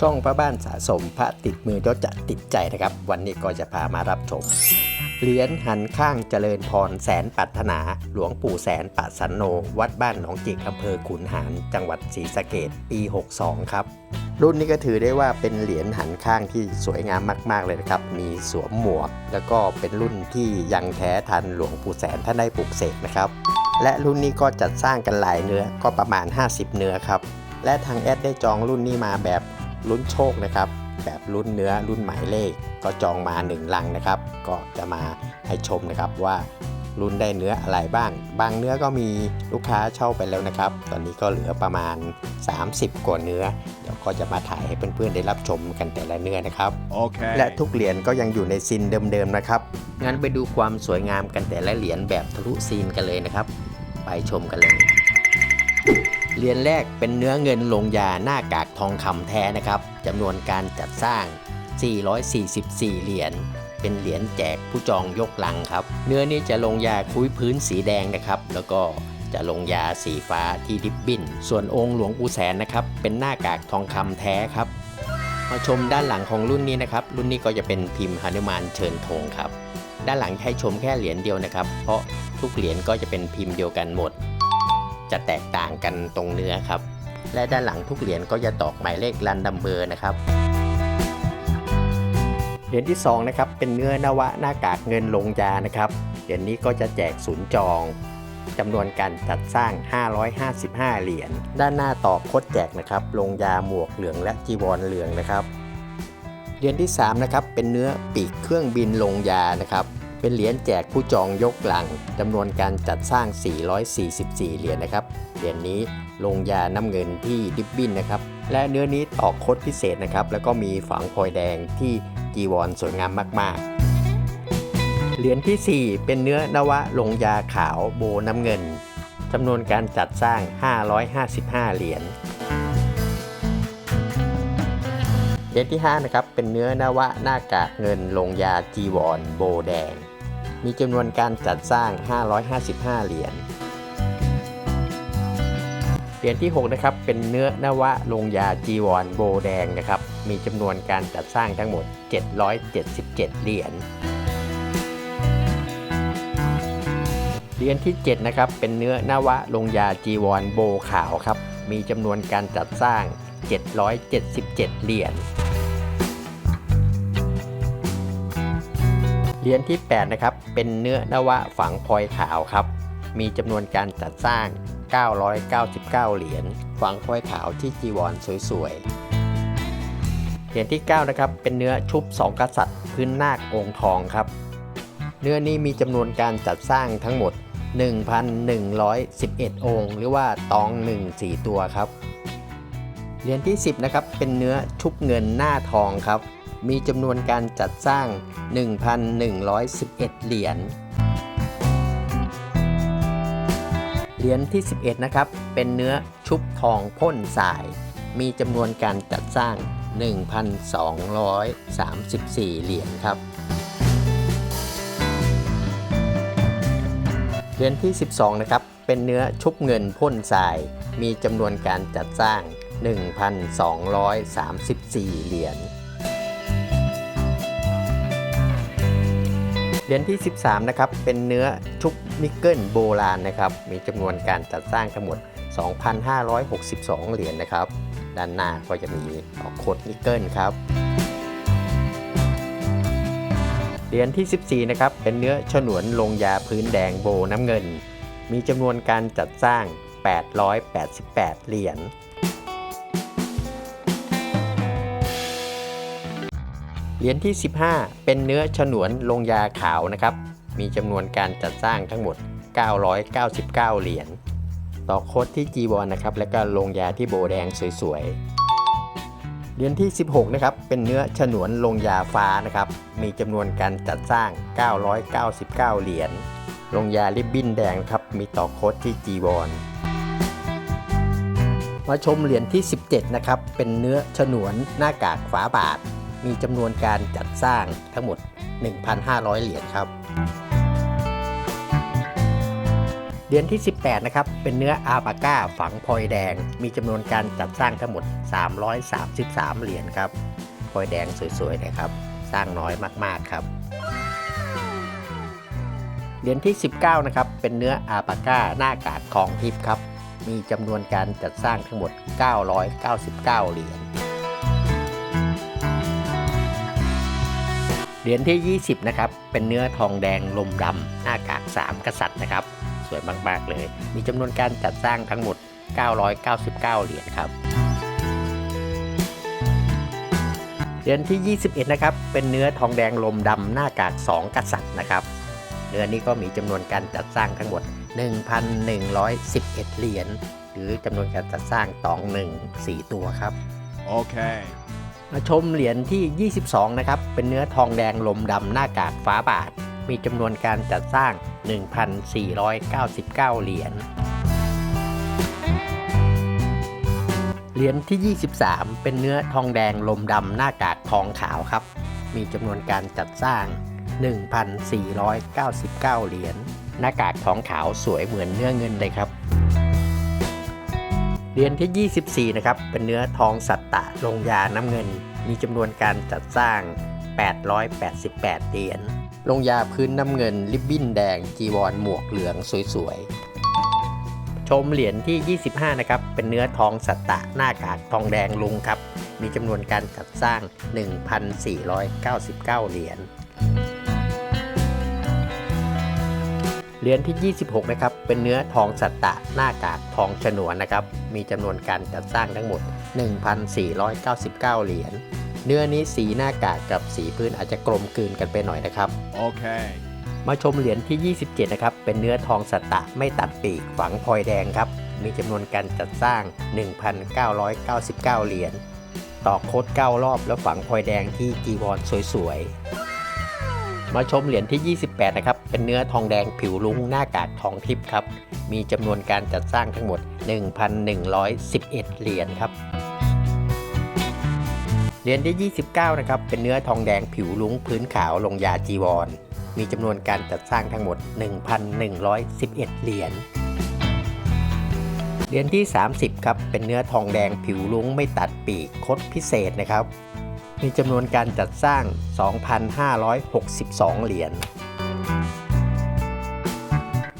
ช่องพระบ้านสะสมพระติดมือยศจะติดใจนะครับ วันนี้ก็จะพามารับชมเหรียญหันข้างเจริญพรแสนปัถนา หลวงปู่แสนปัสันโน วัดบ้านหนองจิกอำเภอขุนหารจังหวัดศรีสะเกดปี 62 ครับ รุ่นนี้ก็ถือได้ว่าเป็นเหรียญหันข้างที่สวยงามมาก ๆ เลยนะครับ มีสวมหมวก แล้วก็เป็นรุ่นที่ยังแท้ทันหลวงปู่แสนท่านได้ปลูกเสกนะครับ และรุ่นนี้ก็จัดสร้างกันหลายเนื้อก็ประมาณ 50 เนื้อครับและทางแอดได้จองรุ่นนี้มาแบบ ลุ้นโชคนะครับ แบบรุ่นเนื้อรุ่นหมายเลข ก็จองมา1ลังนะครับ ก็จะมาให้ชมนะครับว่ารุ่นได้เนื้ออะไรบ้าง บางเนื้อก็มีลูกค้าเช่าไปแล้วนะครับ ตอนนี้ก็เหลือประมาณ 30 กว่าเนื้อ เดี๋ยวก็จะมาถ่ายให้เพื่อนๆได้รับชมกันแต่ละเนื้อนะครับ Okay. และทุกเหรียญก็ยังอยู่ในซีนเดิมๆนะครับ งั้นไปดูความสวยงามกันแต่ละเหรียญแบบทะลุซีนกันเลยนะครับ ไปชมกันเลย เหรียญแรกเป็นเนื้อเงินลงยาหน้ากากทองคำแท้นะครับจำนวนการจัดสร้าง 444 เหรียญเป็นเหรียญแจกผู้จองยกลังครับ เนื้อนี้จะลงยาคุ้ยพื้นสีแดงนะครับ แล้วก็จะลงยาสีฟ้าที่ดิบบิน ส่วนองค์หลวงปู่แสนนะครับ เป็นหน้ากากทองคำแท้ครับ มาชมด้านหลังของรุ่นนี้นะครับ รุ่นนี้ก็จะเป็นพิมพ์หนุมานเชิญธงครับ ด้านหลังให้ชมแค่เหรียญเดียวนะครับ เพราะทุกเหรียญก็จะเป็นพิมพ์เดียวกันหมด จะแตกต่างกันตรงเนื้อครับ และด้านหลังทุกเหรียญก็จะตอกหมายเลขรันดัมเบอร์นะครับ เหรียญที่2นะครับเป็นเนื้อนวะหน้ากากเงินลงยานะครับเหรียญนี้ก็จะแจกศูนย์จองจำนวนการจัดสร้าง 555 เหรียญ ด้านหน้าตอกคดแจกนะครับ ลงยาหมวกเหลืองและจีวรเหลืองนะครับ เหรียญที่3นะครับเป็นเนื้อปีกเครื่องบินลงยานะครับ เป็นเหรียญแจกผู้จองยกหลังจำนวนการจัดสร้าง 444 เหรียญนะครับ เหรียญนี้ลงยาน้ำเงินที่ดิบบินนะครับ และเนื้อนี้ตอกคดพิเศษนะครับ แล้วก็มีฝังพลอยแดงที่จีวรสวยงามมาก ๆ เหรียญทีสี่ 4 เป็นเนื้อนวะลงยาขาวโบน้ำเงินจำนวนการจัดสร้าง 555 เหรียญเหรียญที่ 5 นะครับ เป็นเนื้อนวะหน้ากากเงินลงยาจีวรโบแดง มีจำนวนการจัดสร้าง 555 เหรียญ เหรียญที่ 6 นะครับ เป็นเนื้อนวะลงยาจีวรโบแดงนะครับ มีจำนวนการจัดสร้างทั้งหมด 777 เหรียญ เหรียญที่ 7 นะครับ เป็นเนื้อนวะลงยาจีวรโบขาวครับ มีจำนวนการจัดสร้าง 777 เหรียญ รียญที่ 8 นะครับ เป็นเนื้อนวะฝังพลอยขาวครับ มีจำนวนการจัดสร้าง 999 เหรียญฝังพลอยขาวที่จีวรสวยๆ เหรียญที่ 9 นะครับ เป็นเนื้อชุบสองกษัตริย์ พื้นนาคองค์ทองครับ เนื้อนี้มีจำนวนการจัดสร้างทั้งหมด 1,111 องค์ หรือว่าตอง 1 4 ตัวครับ เหรียญที่ 10 นะครับ เป็นเนื้อชุบเงินหน้าทองครับ มีจำนวนการจัดสร้าง 1,111 เหรียญ เหรียญที่ 11 นะครับ เป็นเนื้อชุบทองพ่นสาย มีจำนวนการจัดสร้าง 1,234 เหรียญครับ เหรียญที่ 12 นะครับ เป็นเนื้อชุบเงินพ่นทราย มีจำนวนการจัดสร้าง 1,234 เหรียญ เหรียญที่ 13 นะครับ เป็นเนื้อชุบนิกเกิลโบราณนะครับ มีจำนวนการจัดสร้างทั้งหมด 2,562 เหรียญนะครับ ด้านหน้าก็จะมีออกโคดนิกเกิลครับ เหรียญที่ 14 นะครับ เป็นเนื้อฉนวนลงยาพื้นแดงโบน้ำเงิน มีจำนวนการจัดสร้าง 888 เหรียญ เหรียญที่ 15 เป็นเนื้อฉนวนลงยาขาวนะครับ มีจำนวนการจัดสร้างทั้งหมด 999 เหรียญ ต่อโคดที่จีวรนะครับ และก็ลงยาที่โบแดงสวยๆ เหรียญที่ 16 นะครับ เป็นเนื้อฉนวนลงยาฟ้านะครับ มีจำนวนการจัดสร้าง 999 เหรียญ ลงยาริบบิ้นแดงครับ มีต่อโคดที่จีวรมาชมเหรียญที่ 17 นะครับ เป็นเนื้อฉนวนหน้ากากฝาบาท มีจำนวนการจัดสร้างทั้งหมด 1,500 เหรียญครับ เหรียญที่ 18 นะครับ เป็นเนื้ออาปาก้าฝังพลอยแดง มีจำนวนการจัดสร้างทั้งหมด 333 เหรียญครับพลอยแดงสวยๆนะครับ สร้างน้อยมากๆครับ เหรียญที่ 19 นะครับ เป็นเนื้ออาปาก้าหน้ากากทองทิพย์ครับ มีจำนวนการจัดสร้างทั้งหมด 999 เหรียญ เหรียญที่ 20 นะครับ เป็นเนื้อทองแดงลมดำหน้ากาก 3 กษัตริย์นะครับ สวยมากๆเลย มีจำนวนการจัดสร้างทั้งหมด 999 เหรียญครับ เหรียญที่ 21 นะครับ เป็นเนื้อทองแดงลมดำหน้ากาก 2 กษัตริย์นะครับ เนื้อนี้ก็มีจำนวนการจัดสร้างทั้งหมด 1,111 เหรียญ หรือจำนวนการจัดสร้างตองหนึ่ง4ตัวครับ Okay. มาชมเหรียญที่ 22 นะครับ เป็นเนื้อทองแดงลมดำหน้ากากฟ้าบาท มีจำนวนการจัดสร้าง 1,499 เหรียญ เหรียญที่ 23 เป็นเนื้อทองแดงลมดำหน้ากากทองขาวครับ มีจำนวนการจัดสร้าง 1,499 เหรียญ หน้ากากทองขาวสวยเหมือนเนื้อเงินเลยครับ เหรียญที่ 24 นะครับ เป็นเนื้อทองสัตตะลงยาน้ำเงิน มีจำนวนการจัดสร้าง 888 เหรียญ ลงยาพื้นน้ำเงิน ริบบิ้นแดง จีวรหมวกเหลืองสวยๆ ชมเหรียญที่ 25 นะครับ เป็นเนื้อทองสัตตะหน้ากากทองแดงลุงครับ มีจำนวนการจัดสร้าง 1,499 เหรียญ เหรียญที่ 26 นะครับ เป็นเนื้อทองสัตตะหน้ากากทองฉนวนนะครับ มีจำนวนการจัดสร้างทั้งหมด 1,499 เหรียญ เนื้อนี้สีหน้ากากกับสีพื้นอาจจะกลมกลืนกันไปหน่อยนะครับ Okay. มาชมเหรียญที่ 27 นะครับ เป็นเนื้อทองสัตตะไม่ตัดปีกฝังพลอยแดงครับ มีจำนวนการจัดสร้าง 1,999 เหรียญ ต่อโคด9รอบแล้วฝังพลอยแดงที่จีวรสวยๆ มาชมเหรียญที่ 28 นะครับ เป็นเนื้อทองแดงผิวลุ้งหน้ากากทองทิพย์ครับ มีจำนวนการจัดสร้างทั้งหมด 1,111 เหรียญครับ เหรียญที่ 29 นะครับ เป็นเนื้อทองแดงผิวลุ้งพื้นขาวลงยาจีวร มีจำนวนการจัดสร้างทั้งหมด 1,111 เหรียญ เหรียญที่ 30 ครับ เป็นเนื้อทองแดงผิวลุ้งไม่ตัดปีกคดพิเศษนะครับ มีจำนวนการจัดสร้าง 2,562 เหรียญ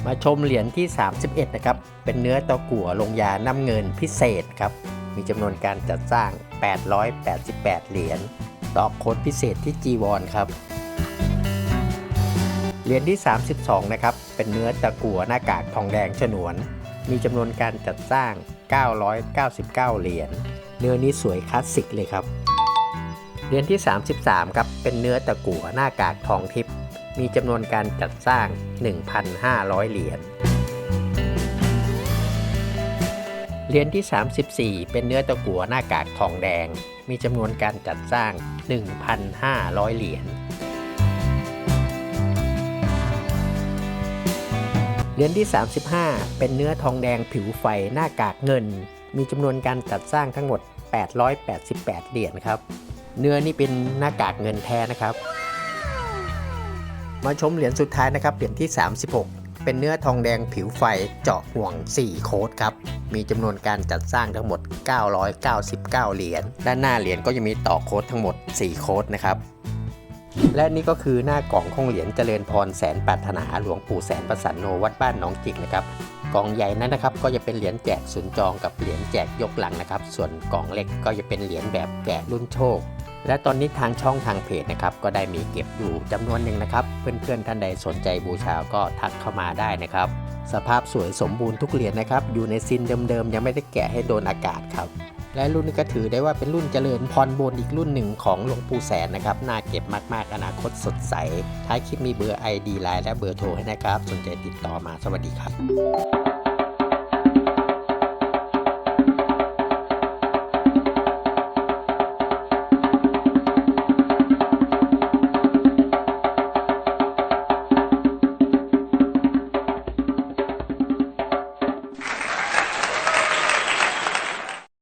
มาชมเหรียญที่ 31 นะครับ เป็นเนื้อตะกั่วลงยาน้ำเงินพิเศษครับ มีจำนวนการจัดสร้าง 888 เหรียญ ดอกโคดพิเศษที่จีวรครับ เหรียญที่ 32 นะครับ เป็นเนื้อตะกั่วหน้ากากทองแดงฉนวน มีจำนวนการจัดสร้าง 999 เหรียญ เนื้อนี้สวยคลาสสิกเลยครับ เหรียญที่ 33 ครับ เป็นเนื้อตะกั่วหน้ากากทองทิพย์ มีจำนวนการจัดสร้าง 1,500 เหรียญ เหรียญที่ 34 เป็นเนื้อตะกั่วหน้ากากทองแดง มีจำนวนการจัดสร้าง 1,500 เหรียญ เหรียญที่ 35 เป็นเนื้อทองแดงผิวไฟหน้ากากเงิน มีจำนวนการจัดสร้างทั้งหมด 888 เหรียญครับ เนื้อนี่เป็นหน้ากากเงินแท้นะครับ มาชมเหรียญสุดท้ายนะครับเหรียญที่ 36 เป็นเนื้อทองแดงผิวไฟเจาะห่วง 4 โค้ดครับ มีจำนวนการจัดสร้างทั้งหมด 999 เหรียญ ด้านหน้าเหรียญก็จะมีต่อโค้ดทั้งหมด 4 โค้ดนะครับ และนี่ก็คือหน้ากล่องของเหรียญเจริญพรแสนปรารถนาหลวงปู่แสนประสันโนวัดบ้านหนองจิกนะครับกล่องใหญ่นั้นนะครับก็จะเป็นเหรียญแจกศูนจองกับเหรียญแจกยกหลังนะครับ ส่วนกล่องเล็กก็จะเป็นเหรียญแบบแจกรุ่นโชค และตอนนี้ทางช่องทางเพจนะครับก็ได้มีเก็บอยู่จำนวนหนึ่งนะครับ เพื่อนๆท่านใดสนใจบูชาก็ทักเข้ามาได้นะครับ สภาพสวยสมบูรณ์ทุกเหรียญนะครับ อยู่ในซินเดิมๆ ยังไม่ได้แกะให้โดนอากาศครับ และรุ่นนี้ก็ถือได้ว่าเป็นรุ่นเจริญพรบนอีกรุ่นหนึ่งของหลวงปู่แสนนะครับน่าเก็บมากๆ อนาคตสดใส ท้ายคลิปมีเบอร์ ID ไลน์และเบอร์โทรให้นะครับ สนใจติดต่อมาสวัสดีครับ